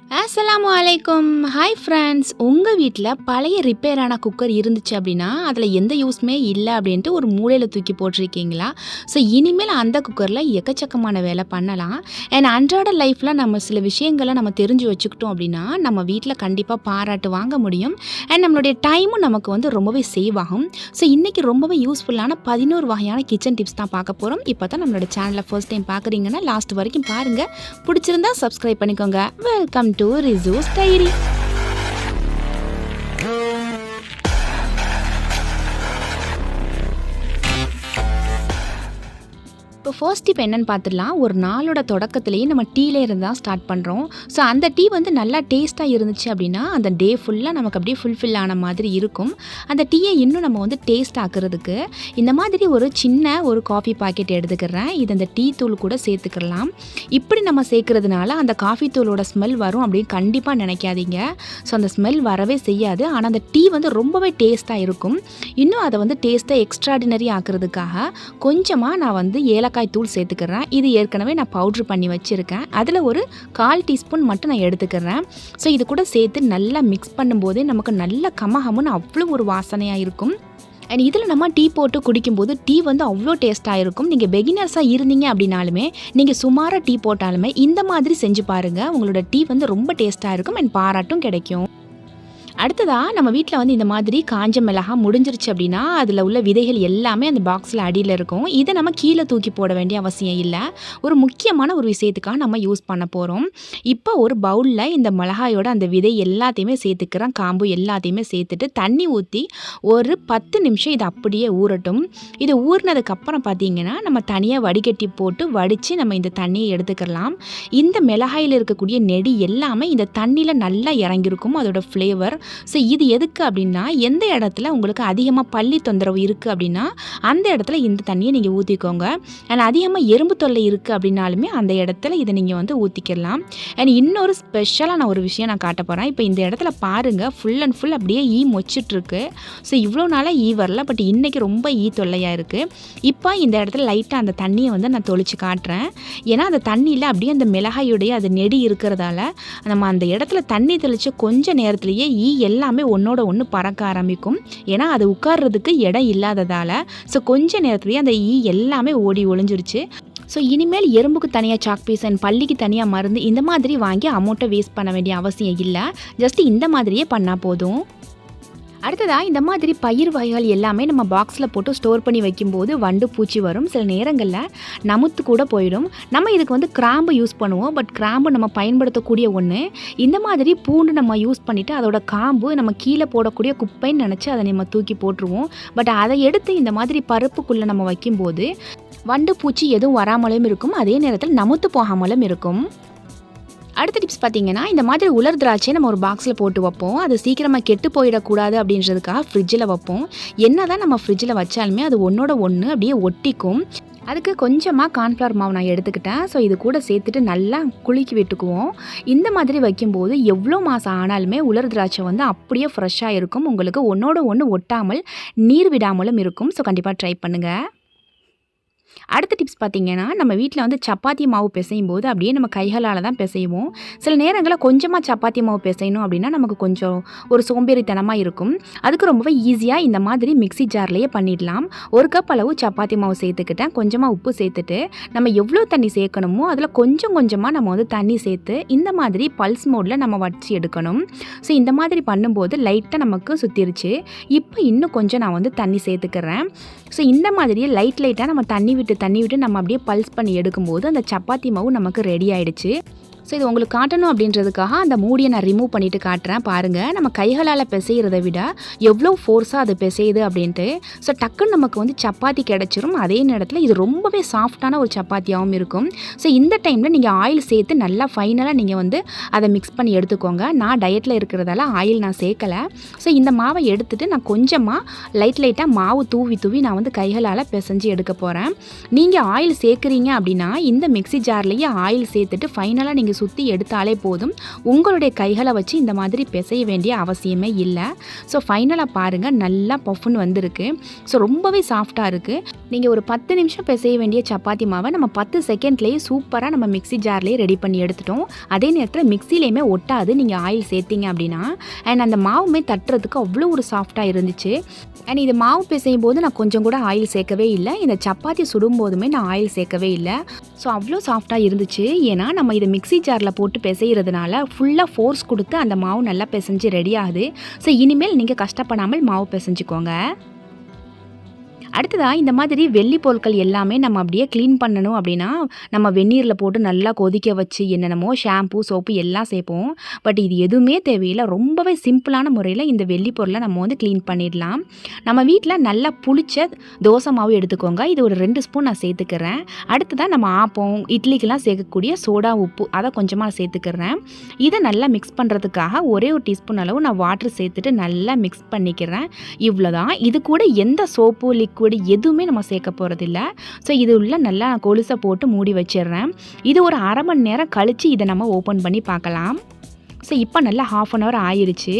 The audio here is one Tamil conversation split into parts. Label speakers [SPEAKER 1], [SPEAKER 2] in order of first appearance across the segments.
[SPEAKER 1] அஸ்ஸலாமு அலைக்கும் ஹாய் ஃப்ரெண்ட்ஸ் உங்கள் வீட்டில் பழைய ரிப்பேரான குக்கர் இருந்துச்சு அப்படின்னா அதில் எந்த யூஸ்மே இல்லை அப்படின்ட்டு ஒரு மூலையில் தூக்கி போட்டிருக்கீங்களா? ஸோ இனிமேல் அந்த குக்கரில் எக்கச்சக்கமான வேலை பண்ணலாம். அண்ட் அன்றாட லைஃப்பில் நம்ம சில விஷயங்களை நம்ம தெரிஞ்சு வச்சுக்கிட்டோம் அப்படின்னா நம்ம வீட்டில் கண்டிப்பாக பாராட்டு வாங்க முடியும். அண்ட் நம்மளுடைய டைமும் நமக்கு வந்து ரொம்பவே சேவ் ஆகும். ஸோ இன்றைக்கி ரொம்பவே யூஸ்ஃபுல்லான பதினோரு வகையான கிச்சன் டிப்ஸ் தான் பார்க்க போகிறோம் இப்போ தான் நம்மளோட சேனலை ஃபர்ஸ்ட் டைம் பார்க்குறீங்கன்னா லாஸ்ட் வரைக்கும் பாருங்கள் பிடிச்சிருந்தா சப்ஸ்கிரைப் பண்ணிக்கோங்க. வெல்கம் டு ரிசூஸ் டைரி இப்போ ஃபர்ஸ்ட் டிப் என்னன்னு பார்த்துடலாம். ஒரு நாளோட தொடக்கத்துலேயே நம்ம டீல இருந்து தான் ஸ்டார்ட் பண்ணுறோம் ஸோ அந்த டீ வந்து நல்லா டேஸ்ட்டாக இருந்துச்சு அப்படின்னா அந்த டே ஃபுல்லாக நமக்கு அப்படியே ஃபுல்ஃபில் ஆன மாதிரி இருக்கும். அந்த டீயை இன்னும் நம்ம வந்து டேஸ்ட் ஆக்குறதுக்கு இந்த மாதிரி ஒரு சின்ன ஒரு காஃபி பாக்கெட் எடுத்துக்கிறேன். இது அந்த டீ தூள் கூட சேர்த்துக்கலாம். இப்படி நம்ம சேர்க்கறதுனால அந்த காஃபி தூளோட ஸ்மெல் வரும் அப்படின்னு கண்டிப்பாக நினைக்காதீங்க. ஸோ அந்த ஸ்மெல் வரவே செய்யாது. ஆனால் அந்த டீ வந்து ரொம்பவே டேஸ்ட்டாக இருக்கும். இன்னும் அதை வந்து டேஸ்ட்டை எக்ஸ்ட்ராடினரி ஆக்குறதுக்காக கொஞ்சமாக நான் வந்து ஏலக்காய் தூள் சேர்த்துக்கிறேன். இது ஏற்கனவே நான் பவுட்ரு பண்ணி வச்சுருக்கேன். அதில் ஒரு கால் டீஸ்பூன் மட்டும் நான் எடுத்துக்கிறேன். ஸோ இது கூட சேர்த்து நல்லா மிக்ஸ் பண்ணும்போதே நமக்கு நல்ல கமகமுன்னு அவ்வளோ ஒரு வாசனையாக இருக்கும். அண்ட் இதில் நம்ம டீ போட்டு குடிக்கும்போது டீ வந்து அவ்வளோ டேஸ்ட்டாக இருக்கும். நீங்கள் பெகினர்ஸாக இருந்தீங்க அப்படின்னாலுமே நீங்கள் சுமாராக டீ போட்டாலுமே இந்த மாதிரி செஞ்சு பாருங்கள் உங்களோட டீ வந்து ரொம்ப டேஸ்ட்டாக இருக்கும் அண்ட் பாராட்டும் கிடைக்கும். அடுத்ததாக நம்ம வீட்டில் வந்து இந்த மாதிரி காஞ்ச மிளகா முடிஞ்சிருச்சு அப்படின்னா அதில் உள்ள விதைகள் எல்லாமே அந்த பாக்ஸில் அடியில் இருக்கும். இதை நம்ம கீழே தூக்கி போட வேண்டிய அவசியம் இல்லை. ஒரு முக்கியமான ஒரு விஷயத்துக்காக நம்ம யூஸ் பண்ண போகிறோம் இப்போ ஒரு பவுலில் இந்த மிளகாயோட அந்த விதை எல்லாத்தையுமே சேர்த்துக்கிறேன். காம்பு எல்லாத்தையுமே சேர்த்துட்டு தண்ணி ஊற்றி ஒரு பத்து நிமிஷம் இது அப்படியே ஊறட்டும். இது ஊறினதுக்கப்புறம் பார்த்தீங்கன்னா நம்ம தனியாக வடிகட்டி போட்டு வடித்து நம்ம இந்த தண்ணியை எடுத்துக்கலாம். இந்த மிளகாயில் இருக்கக்கூடிய நெடி எல்லாமே இந்த தண்ணியில் நல்லா இறங்கியிருக்கும். அதோட ஃப்ளேவர் ஸோ இது எதுக்கு அப்படின்னா எந்த இடத்துல உங்களுக்கு அதிகமாக பள்ளி தொந்தரவு இருக்குது அப்படின்னா அந்த இடத்துல இந்த தண்ணியை நீங்கள் ஊற்றிக்கோங்க அண்ட் அதிகமாக எறும்பு தொல்லை இருக்குது அப்படின்னாலுமே அந்த இடத்துல இதை நீங்கள் வந்து ஊற்றிக்கலாம் அண்ட் இன்னொரு ஸ்பெஷலாக நான் ஒரு விஷயம் நான் காட்ட போகிறேன் இப்போ இந்த இடத்துல பாருங்கள் ஃபுல் அண்ட் ஃபுல் அப்படியே ஈ மொச்சிட்ருக்கு. ஸோ இவ்வளோ நாளாக ஈ வரல பட் இன்றைக்கி ரொம்ப ஈ தொல்லையாக இருக்குது இப்போ இந்த இடத்துல லைட்டாக அந்த தண்ணியை வந்து நான் தொளிச்சு காட்டுறேன். ஏன்னா அந்த தண்ணியில் அப்படியே அந்த மிளகாயுடைய அது நெடி இருக்கிறதால நம்ம அந்த இடத்துல தண்ணி தெளித்து கொஞ்சம் நேரத்துலேயே ஈ எல்லாமே ஒன்றோட ஒன்று பறக்க ஆரம்பிக்கும். ஏன்னா அது உட்கார்றதுக்கு இடம் இல்லாததால். ஸோ கொஞ்ச நேரத்துலேயே அந்த ஈ எல்லாமே ஓடி ஒளிஞ்சிருச்சு. ஸோ இனிமேல் எறும்புக்கு தனியாக சாக் பீஸ் அண்ட் பள்ளிக்கு தனியாக மருந்து இந்த மாதிரி வாங்கி அமௌண்ட்டை வேஸ்ட் பண்ண வேண்டிய அவசியம் இல்லை. ஜஸ்ட் இந்த மாதிரியே பண்ணால் போதும். அடுத்ததாக இந்த மாதிரி பயிர் வகைகள் எல்லாமே நம்ம பாக்ஸில் போட்டு ஸ்டோர் பண்ணி வைக்கும்போது வண்டு பூச்சி வரும். சில நேரங்களில் நமுத்து கூட போயிடும். நம்ம இதுக்கு வந்து கிராம்பு யூஸ் பண்ணுவோம். பட் கிராம்பு நம்ம பயன்படுத்தக்கூடிய ஒன்று இந்த மாதிரி பூண்டு நம்ம யூஸ் பண்ணிவிட்டு அதோட காம்பு நம்ம கீழே போடக்கூடிய குப்பைன்னு நினச்சி அதை நம்ம தூக்கி போட்டுருவோம். பட் அதை எடுத்து இந்த மாதிரி பருப்புக்குள்ளே நம்ம வைக்கும்போது வண்டு பூச்சி எதுவும் வராமலும் இருக்கும். அதே நேரத்தில் நமுத்து போகாமலும் இருக்கும். அடுத்த டிப்ஸ் பார்த்தீங்கன்னா இந்த மாதிரி உலர் திராட்சை நம்ம ஒரு பாக்ஸில் போட்டு வைப்போம். அது சீக்கிரமாக கெட்டு போயிடக்கூடாது அப்படின்றதுக்காக ஃப்ரிட்ஜில் வைப்போம். என்ன தான் நம்ம ஃப்ரிட்ஜில் வச்சாலுமே அது ஒன்றோட ஒன்று அப்படியே ஒட்டிக்கும். அதுக்கு கொஞ்சமாக கார்ன்ஃப்ளவர் மாவு நான் எடுத்துக்கிட்டேன். ஸோ இது கூட சேர்த்துட்டு நல்லா குலுக்கி விட்டுக்குவோம். இந்த மாதிரி வைக்கும்போது எவ்வளோ மாதம் ஆனாலுமே உலர் திராட்சை வந்து அப்படியே ஃப்ரெஷ்ஷாக இருக்கும். உங்களுக்கு ஒன்றோட ஒன்று ஒட்டாமல் நீர் விடாமலும் இருக்கும். ஸோ கண்டிப்பாக ட்ரை பண்ணுங்கள் அடுத்த டிப்ஸ் பார்த்தீங்கன்னா நம்ம வீட்டில் வந்து சப்பாத்தி மாவு பிசையும் போது அப்படியே நம்ம கைகளால் தான் பிசைவோம். சில நேரங்களில் கொஞ்சமாக சப்பாத்தி மாவு பிசையணும் அப்படின்னா நமக்கு கொஞ்சம் ஒரு சோம்பேறித்தனமாக இருக்கும். அதுக்கு ரொம்பவே ஈஸியாக இந்த மாதிரி மிக்ஸி ஜார்லேயே பண்ணிடலாம். ஒரு கப் அளவு சப்பாத்தி மாவு சேர்த்துக்கிட்டேன். கொஞ்சமாக உப்பு சேர்த்துட்டு நம்ம எவ்வளோ தண்ணி சேர்க்கணுமோ அதில் கொஞ்சம் கொஞ்சமாக நம்ம வந்து தண்ணி சேர்த்து இந்த மாதிரி பல்ஸ் மோடில் நம்ம வடித்து எடுக்கணும். ஸோ இந்த மாதிரி பண்ணும்போது லைட்டாக நமக்கு சுற்றிருச்சு இப்போ இன்னும் கொஞ்சம் நான் வந்து தண்ணி சேர்த்துக்கிறேன். ஸோ இந்த மாதிரியே லைட் லைட்டாக நம்ம தண்ணி விட்டு தண்ணி விட்டு நம்ம அப்படியே பல்ஸ் பண்ணி எடுக்கும்போது அந்த சப்பாத்தி மாவு நமக்கு ரெடி ஆயிடுச்சு. ஸோ இது உங்களுக்கு காட்டணும் அப்படின்றதுக்காக அந்த மூடியை நான் ரிமூவ் பண்ணிட்டு காட்டுறேன். பாருங்கள் நம்ம கைகளால் பிசைகிறத விட எவ்வளோ ஃபோர்ஸாக அது பிசையுது அப்படின்ட்டு. ஸோ டக்குன்னு நமக்கு வந்து சப்பாத்தி கிடச்சிரும். அதே நேரத்தில் இது ரொம்பவே சாஃப்டான ஒரு சப்பாத்தியாகவும் இருக்கும். ஸோ இந்த டைமில் நீங்கள் ஆயில் சேர்த்து நல்லா ஃபைனலாக நீங்கள் வந்து அதை மிக்ஸ் பண்ணி எடுத்துக்கோங்க. நான் டயட்டில் இருக்கிறதால ஆயில் நான் சேர்க்கலை. ஸோ இந்த மாவை எடுத்துகிட்டு நான் கொஞ்சமாக லைட் லைட்டாக மாவு தூவி தூவி நான் வந்து கைகளால் பிசைஞ்சு எடுக்க போகிறேன் நீங்கள் ஆயில் சேர்க்குறீங்க அப்படின்னா இந்த மிக்ஸி ஜார்லேயே ஆயில் சேர்த்துட்டு ஃபைனலாக நீங்கள் சுற்றி எடுத்தாலே போதும். உங்களுடைய கைகளை வச்சு இந்த மாதிரி பிசைய வேண்டிய அவசியமே இல்லை. ஸோ ஃபைனலாக பாருங்கள் நல்லா பஃப்னு வந்திருக்கு. ஸோ ரொம்பவே சாஃப்டாக இருக்குது நீங்கள் ஒரு பத்து நிமிஷம் பிசைய வேண்டிய சப்பாத்தி மாவை நம்ம பத்து செகண்ட்லேயே சூப்பராக நம்ம மிக்ஸி ஜார்லேயே ரெடி பண்ணி எடுத்துட்டோம். அதே நேரத்தில் மிக்சிலையுமே ஒட்டாது. நீங்கள் ஆயில் சேர்த்திங்க அப்படின்னா. அண்ட் அந்த மாவுமே தட்டுறதுக்கு அவ்வளோ ஒரு சாஃப்டாக இருந்துச்சு. அண்ட் இது மாவு பிசையும் போது நான் கொஞ்சம் கூட ஆயில் சேர்க்கவே இல்லை. இந்த சப்பாத்தி சுடும் போதுமே நான் ஆயில் சேர்க்கவே இல்லை. ஸோ அவ்வளோ சாஃப்டாக இருந்துச்சு. ஏன்னா நம்ம இதை மிக்ஸி ஜாரில் போட்டு பிசைகிறதுனால ஃபுல்லாக ஃபோர்ஸ் கொடுத்து அந்த மாவு நல்லா பிசைஞ்சு ரெடி ஆகுது. ஸோ இனிமேல் நீங்கள் கஷ்டப்படாமல் மாவு பிசைஞ்சுக்கோங்க. அடுத்ததாக இந்த மாதிரி வெள்ளி பொருட்கள் எல்லாமே நம்ம அப்படியே க்ளீன் பண்ணணும் அப்படின்னா நம்ம வெந்நீரில் போட்டு நல்லா கொதிக்க வச்சு என்னென்னமோ ஷாம்பு சோப்பு எல்லாம் சேர்ப்போம். பட் இது எதுவுமே தேவையில்லை. ரொம்பவே சிம்பிளான முறையில் இந்த வெள்ளி பொருளை நம்ம வந்து க்ளீன் பண்ணிடலாம். நம்ம வீட்டில் நல்லா புளிச்ச தோசை மாவு எடுத்துக்கோங்க. இது ஒரு ரெண்டு ஸ்பூன் நான் சேர்த்துக்கிறேன். அடுத்ததாக நம்ம ஆப்பம் இட்லிக்கெல்லாம் சேர்க்கக்கூடிய சோடா உப்பு அதை கொஞ்சமாக சேர்த்துக்கிறேன். இதை நல்லா மிக்ஸ் பண்ணுறதுக்காக ஒரே ஒரு டீஸ்பூன் அளவு நான் வாட்டர் சேர்த்துட்டு நல்லா மிக்ஸ் பண்ணிக்கிறேன். இவ்வளோதான் இது கூட எந்த சோப்பு லிக்விட் எதுவுமே நம்ம சேர்க்க போகிறதில்ல ஸோ இது உள்ள நல்லா கொலுசை போட்டு மூடி வச்சிடுறேன். இது ஒரு அரை மணி நேரம் கழித்து இதை நம்ம ஓப்பன் பண்ணி பார்க்கலாம். ஸோ இப்போ நல்லா ஹாஃப் அன் ஹவர் ஆயிடுச்சு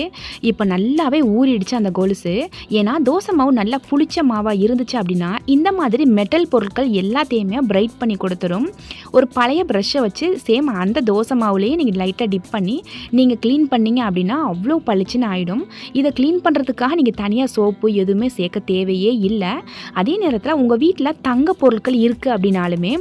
[SPEAKER 1] இப்போ நல்லாவே ஊறிடுச்சு அந்த கொலுசு. ஏன்னா தோசை மாவு நல்லா புளிச்ச மாவாக இருந்துச்சு அப்படின்னா இந்த மாதிரி மெட்டல் பொருட்கள் எல்லாத்தையுமே பிரைட் பண்ணி கொடுத்துரும். ஒரு பழைய ப்ரஷ்ஷை வச்சு சேம் அந்த தோசை மாவுலேயே நீங்கள் லைட்டாக டிப் பண்ணி நீங்கள் க்ளீன் பண்ணீங்க அப்படின்னா அவ்வளோ பளிச்சுன்னு ஆகிடும் இதை க்ளீன் பண்ணுறதுக்காக நீங்கள் தனியாக சோப்பு எதுவுமே சேர்க்க தேவையே இல்லை. அதே நேரத்தில் உங்கள் வீட்டில் தங்க பொருட்கள் இருக்குது அப்படின்னாலுமே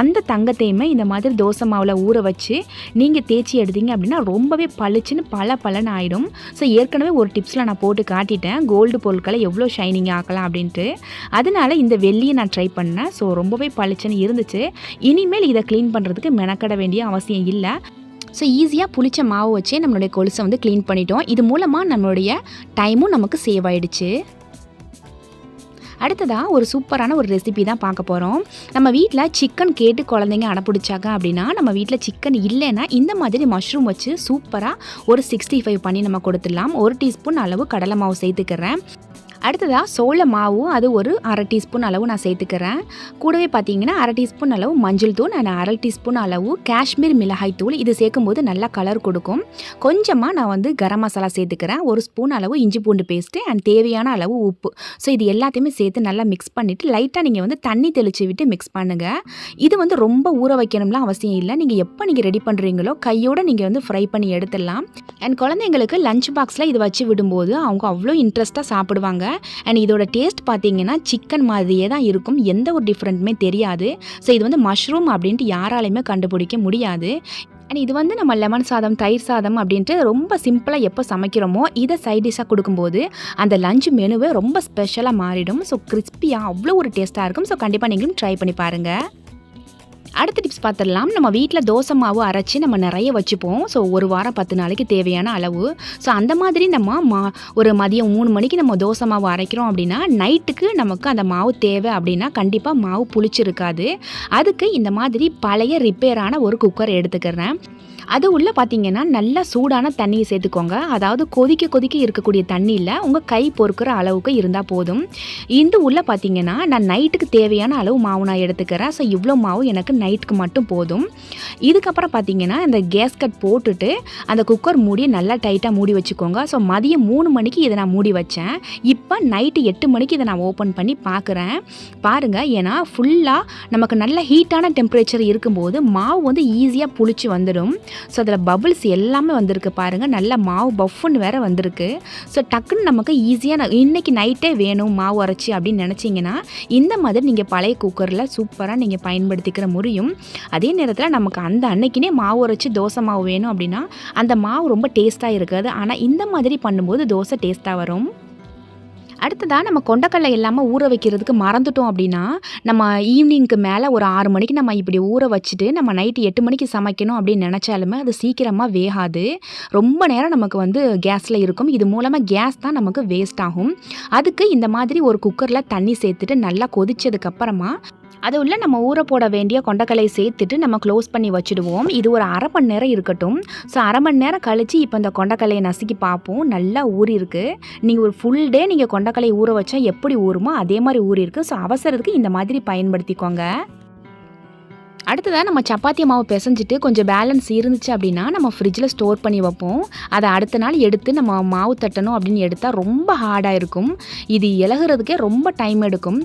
[SPEAKER 1] அந்த தங்கத்தையுமே இந்த மாதிரி தோசை மாவில் ஊற வச்சு நீங்கள் தேய்ச்சி எடுத்தீங்க அப்படின்னா ரொம்பவே பளிச்சுன்னு பல பலன் ஆகிடும் ஸோ ஏற்கனவே ஒரு டிப்ஸில் நான் போட்டு காட்டிட்டேன். கோல்டு பொருட்களை எவ்வளோ ஷைனிங் ஆக்கலாம் அப்படின்ட்டு. அதனால இந்த வெள்ளியை நான் ட்ரை பண்ணேன். ஸோ ரொம்பவே பளிச்சுன்னு இருந்துச்சு. இனிமேல் இதை க்ளீன் பண்ணுறதுக்கு மெனக்கட வேண்டிய அவசியம் இல்லை. ஸோ ஈஸியாக புளிச்ச மாவு வச்சே நம்மளுடைய கொலுசை வந்து க்ளீன் பண்ணிட்டோம். இது மூலமாக நம்மளுடைய டைமும் நமக்கு சேவ் ஆயிடுச்சு. அடுத்ததாக ஒரு சூப்பரான ஒரு ரெசிபி தான் பார்க்க போகிறோம் நம்ம வீட்டில் சிக்கன் கேட்டு குழந்தைங்க அடப்பிடிச்சாங்க அப்படின்னா நம்ம வீட்டில் சிக்கன் இல்லைன்னா இந்த மாதிரி மஷ்ரூம் வச்சு சூப்பராக ஒரு சிக்ஸ்டி ஃபைவ் பண்ணி நம்ம கொடுத்துடலாம். ஒரு டீஸ்பூன் அளவு கடலை மாவு சேர்த்துக்கிறேன். அடுத்ததாக சோள மாவு அது ஒரு அரை டீஸ்பூன் அளவு நான் சேர்த்துக்கிறேன். கூடவே பார்த்தீங்கன்னா அரை டீஸ்பூன் அளவு மஞ்சள் தூள் அண்ட் அரை டீஸ்பூன் அளவு காஷ்மீர் மிளகாய் தூள். இது சேர்க்கும்போது நல்லா கலர் கொடுக்கும். கொஞ்சமாக நான் வந்து கரம் மசாலா சேர்த்துக்கிறேன். ஒரு ஸ்பூன் அளவு இஞ்சி பூண்டு பேஸ்ட்டு அண்ட் தேவையான அளவு உப்பு. ஸோ இது எல்லாத்தையுமே சேர்த்து நல்லா மிக்ஸ் பண்ணிவிட்டு லைட்டாக நீங்கள் வந்து தண்ணி தெளித்து விட்டு மிக்ஸ் பண்ணுங்கள் இது வந்து ரொம்ப ஊற வைக்கணும்லாம் அவசியம் இல்லை. நீங்கள் எப்போ நீங்கள் ரெடி பண்ணுறீங்களோ கையோடு நீங்கள் வந்து ஃப்ரை பண்ணி எடுத்துடலாம். அண்ட் குழந்தைங்களுக்கு லஞ்ச் பாக்ஸில் இது வச்சு விடும்போது அவங்க அவ்வளோ இன்ட்ரெஸ்ட்டாக சாப்பிடுவாங்க. அண்ட் இதோட டேஸ்ட் பார்த்தீங்கன்னா சிக்கன் மாதிரியே தான் இருக்கும். எந்த ஒரு டிஃப்ரெண்ட்டுமே தெரியாது. ஸோ இது வந்து மஷ்ரூம் அப்படின்ட்டு யாராலையுமே கண்டுபிடிக்க முடியாது. அண்ட் இது வந்து நம்ம லெமன் சாதம் தயிர் சாதம் அப்படின்ட்டு ரொம்ப சிம்பிளாக எப்போ சமைக்கிறோமோ இதை சைட் டிஷ்ஷாக கொடுக்கும்போது அந்த லஞ்ச் மெனுவே ரொம்ப ஸ்பெஷலாக மாறிடும். ஸோ கிறிஸ்பியாக அவ்வளோ ஒரு டேஸ்ட்டாக இருக்கும். ஸோ கண்டிப்பாக நீங்களும் ட்ரை பண்ணி பாருங்கள் அடுத்த டிப்ஸ் பார்த்துடலாம் நம்ம வீட்டில் தோசை மாவு அரைச்சி நம்ம நிறைய வச்சுப்போம். ஸோ ஒரு வாரம் பத்து நாளைக்கு தேவையான அளவு. ஸோ அந்த மாதிரி நம்ம மா ஒரு மதியம் மூணு மணிக்கு நம்ம தோசை மாவு அரைக்கிறோம் அப்படின்னா நைட்டுக்கு நமக்கு அந்த மாவு தேவை அப்படின்னா கண்டிப்பாக மாவு புளிச்சிருக்காது. அதுக்கு இந்த மாதிரி பழைய ரிப்பேரான ஒரு குக்கர் எடுத்துக்கிறேன். அது உள்ளே பார்த்தீங்கன்னா நல்லா சூடான தண்ணியை சேர்த்துக்கோங்க. அதாவது கொதிக்க கொதிக்க இருக்கக்கூடிய தண்ணியில் உங்கள் கை பொறுக்கிற அளவுக்கு இருந்தால் போதும். இந்த உள்ளே பார்த்தீங்கன்னா நான் நைட்டுக்கு தேவையான அளவு மாவு நான் எடுத்துக்கிறேன். ஸோ இவ்வளோ மாவு எனக்கு நைட்டுக்கு மட்டும் போதும். இதுக்கப்புறம் பார்த்தீங்கன்னா இந்த கேஸ் கட் போட்டுட்டு அந்த குக்கர் மூடியை நல்லா டைட்டாக மூடி வச்சுக்கோங்க. ஸோ மதியம் மூணு மணிக்கு இதை நான் மூடி வச்சேன். இப்போ நைட்டு எட்டு மணிக்கு இதை நான் ஓப்பன் பண்ணி பார்க்குறேன் பாருங்கள் ஏன்னா ஃபுல்லாக நமக்கு நல்ல ஹீட்டான டெம்பரேச்சர் இருக்கும்போது மாவு வந்து ஈஸியாக புளிச்சு வந்துடும். ஸோ அதில் பபுள்ஸ் எல்லாமே வந்திருக்கு பாருங்கள் நல்ல மாவு பஃப்னு வேறு வந்திருக்கு. ஸோ டக்குன்னு நமக்கு ஈஸியாக இன்றைக்கி நைட்டே வேணும் மாவு அரைச்சி அப்படின்னு நினச்சிங்கன்னா இந்த மாதிரி நீங்கள் பழைய குக்கரில் சூப்பராக நீங்கள் பயன்படுத்திக்கிற முடியும் அதே நேரத்தில் நமக்கு அந்த அன்னைக்கினே மாவு அரைச்சி தோசை மாவு வேணும் அப்படின்னா அந்த மாவு ரொம்ப டேஸ்ட்டாக இருக்காது. ஆனால் இந்த மாதிரி பண்ணும்போது தோசை டேஸ்ட்டாக வரும். அடுத்ததாக நம்ம கொண்டக்கடலை இல்லாமல் ஊற வைக்கிறதுக்கு மறந்துட்டோம் அப்படின்னா நம்ம ஈவினிங்க்கு மேலே ஒரு ஆறு மணிக்கு நம்ம இப்படி ஊற வச்சுட்டு நம்ம நைட்டு எட்டு மணிக்கு சமைக்கணும் அப்படின்னு நினச்சாலுமே அது சீக்கிரமாக வேகாது. ரொம்ப நேரம் நமக்கு வந்து கேஸில் இருக்கும். இது மூலமாக கேஸ் தான் நமக்கு வேஸ்ட் ஆகும். அதுக்கு இந்த மாதிரி ஒரு குக்கரில் தண்ணி சேர்த்துட்டு நல்லா கொதிச்சதுக்கப்புறமா அது உள்ள நம்ம ஊற போட வேண்டிய கொண்டக்கலை சேர்த்துட்டு நம்ம க்ளோஸ் பண்ணி வச்சுடுவோம். இது ஒரு அரை மணி நேரம் இருக்கட்டும். ஸோ அரை மணி நேரம் கழித்து இப்போ இந்த கொண்டக்கலையை நசுக்கி பார்ப்போம். நல்லா ஊறிருக்கு நீங்கள் ஒரு ஃபுல் டே நீங்கள் கொண்டக்கலை ஊற வச்சா எப்படி ஊறுமோ அதே மாதிரி ஊறிருக்கு ஸோ அவசரத்துக்கு இந்த மாதிரி பயன்படுத்திக்கோங்க. அடுத்ததாக நம்ம சப்பாத்தி மாவு பிசைஞ்சிட்டு கொஞ்சம் பேலன்ஸ் இருந்துச்சு அப்படின்னா நம்ம ஃப்ரிட்ஜில் ஸ்டோர் பண்ணி வைப்போம். அதை அடுத்த நாள் எடுத்து நம்ம மாவு தட்டணும் அப்படின்னு எடுத்தால் ரொம்ப ஹார்டாக இருக்கும். இது இலகுறதுக்கே ரொம்ப டைம் எடுக்கும்.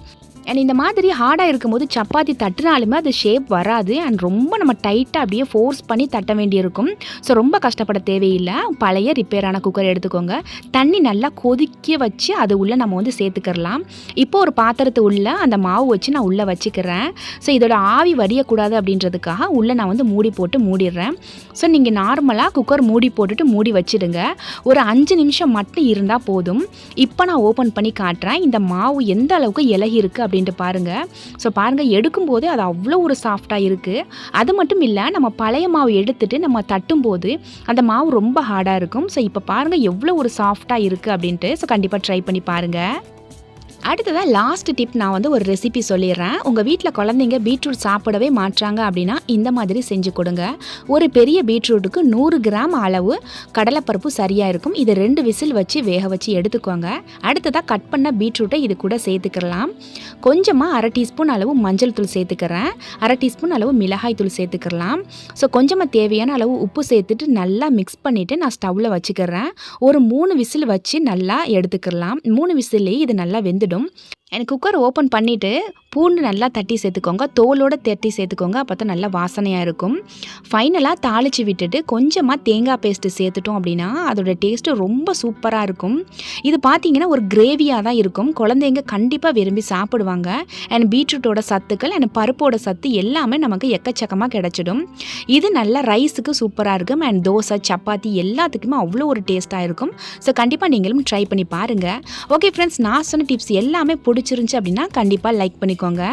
[SPEAKER 1] அண்ட் இந்த மாதிரி ஹார்டாக இருக்கும்போது சப்பாத்தி தட்டினாலுமே அது ஷேப் வராது. அண்ட் ரொம்ப நம்ம டைட்டாக அப்படியே ஃபோர்ஸ் பண்ணி தட்ட வேண்டியிருக்கும். ஸோ ரொம்ப கஷ்டப்பட தேவையில்லை. பழைய ரிப்பேரான குக்கர் எடுத்துக்கோங்க. தண்ணி நல்லா கொதிக்க வச்சு அது உள்ளே நம்ம வந்து சேர்த்துக்கிறலாம். இப்போ ஒரு பாத்திரத்து உள்ளே அந்த மாவு வச்சு நான் உள்ளே வச்சுக்கிறேன். ஸோ இதோட ஆவி வடியக்கூடாது அப்படின்றதுக்காக உள்ளே நான் வந்து மூடி போட்டு மூடிடுறேன். ஸோ நீங்கள் நார்மலாக குக்கர் மூடி போட்டுட்டு மூடி வச்சிடுங்க. ஒரு அஞ்சு நிமிஷம் மட்டும் இருந்தால் போதும். இப்போ நான் ஓப்பன் பண்ணி காட்டுறேன். இந்த மாவு எந்த அளவுக்கு இலகி இருக்குது அப்படின்ட்டு பாருங்கள் ஸோ பாருங்கள் எடுக்கும்போது அது அவ்வளோ ஒரு சாஃப்டாக இருக்குது அது மட்டும் இல்லை நம்ம பழைய மாவு எடுத்துட்டு நம்ம தட்டும்போது அந்த மாவு ரொம்ப ஹார்டாக இருக்கும். ஸோ இப்போ பாருங்கள் எவ்வளோ ஒரு சாஃப்டாக இருக்குது அப்படின்ட்டு. ஸோ கண்டிப்பாக ட்ரை பண்ணி பாருங்கள் அடுத்ததாக லாஸ்ட் டிப் நான் வந்து ஒரு ரெசிபி சொல்லிடுறேன். உங்கள் வீட்டில் குழந்தைங்க பீட்ரூட் சாப்பிடவே மாற்றாங்க அப்படின்னா இந்த மாதிரி செஞ்சு கொடுங்க. ஒரு பெரிய பீட்ரூட்டுக்கு நூறு கிராம் அளவு கடலைப்பருப்பு சரியாக இருக்கும். இது ரெண்டு விசில் வச்சு வேக வச்சு எடுத்துக்கோங்க. அடுத்ததாக கட் பண்ண பீட்ரூட்டை இது கூட சேர்த்துக்கலாம். கொஞ்சமாக அரை டீஸ்பூன் அளவு மஞ்சள் தூள் சேர்த்துக்கிறேன். அரை டீஸ்பூன் அளவு மிளகாய் தூள் சேர்த்துக்கலாம். ஸோ கொஞ்சமாக தேவையான அளவு உப்பு சேர்த்துட்டு நல்லா மிக்ஸ் பண்ணிவிட்டு நான் ஸ்டவ்வில் வச்சுக்கிறேன். ஒரு மூணு விசில் வச்சு நல்லா எடுத்துக்கலாம். மூணு விசில்லேயே இது நல்லா வெந்துடும் எனக்கு குக்கர் ஓப்பன் பண்ணிவிட்டு பூண்டு நல்லா தட்டி சேர்த்துக்கோங்க. தோலோடு தட்டி சேர்த்துக்கோங்க. அப்போ தான் நல்லா வாசனையாக இருக்கும். ஃபைனலாக தாளித்து விட்டுட்டு கொஞ்சமாக தேங்காய் பேஸ்ட்டு சேர்த்துட்டோம் அப்படின்னா அதோட டேஸ்ட்டு ரொம்ப சூப்பராக இருக்கும். இது பார்த்தீங்கன்னா ஒரு கிரேவியாக தான் இருக்கும். குழந்தைங்க கண்டிப்பாக விரும்பி சாப்பிடுவாங்க. அண்ட் பீட்ரூட்டோட சத்துக்கள் அண்ட் பருப்போட சத்து எல்லாமே நமக்கு எக்கச்சக்கமாக கிடச்சிடும். இது நல்லா ரைஸுக்கு சூப்பராக இருக்கும். அண்ட் தோசை சப்பாத்தி எல்லாத்துக்குமே அவ்வளோ ஒரு டேஸ்ட்டாக இருக்கும். ஸோ கண்டிப்பாக நீங்களும் ட்ரை பண்ணி பாருங்கள் ஓகே ஃப்ரெண்ட்ஸ் நான் சொன்ன டிப்ஸ் எல்லாமே பிடிச்சிருந்துச்சி அப்படின்னா கண்டிப்பாக லைக் பண்ணிக்கோங்க.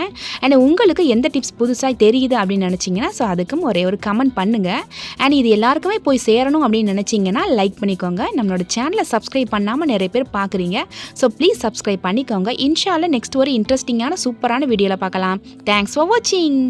[SPEAKER 1] அண்ட் உங்களுக்கு எந்த டிப்ஸ் புதுசாக தெரியுது அப்படின்னு நினச்சிங்கன்னா ஸோ அதுக்கும் ஒரே ஒரு கமெண்ட் பண்ணுங்கள் அண்ட் இது எல்லாருக்குமே போய் சேரணும் அப்படின்னு நினச்சிங்கன்னா லைக் பண்ணிக்கோங்க. நம்மளோட சேனலை சப்ஸ்கிரைப் பண்ணாமல் நிறைய பேர் பார்க்குறீங்க ஸோ ப்ளீஸ் சப்ஸ்கிரைப் பண்ணிக்கோங்க. இன்ஷால்ல நெக்ஸ்ட் ஒரு இன்ட்ரெஸ்டிங்கான சூப்பரான வீடியோவில் பார்க்கலாம். தேங்க்ஸ் ஃபார் வாட்சிங்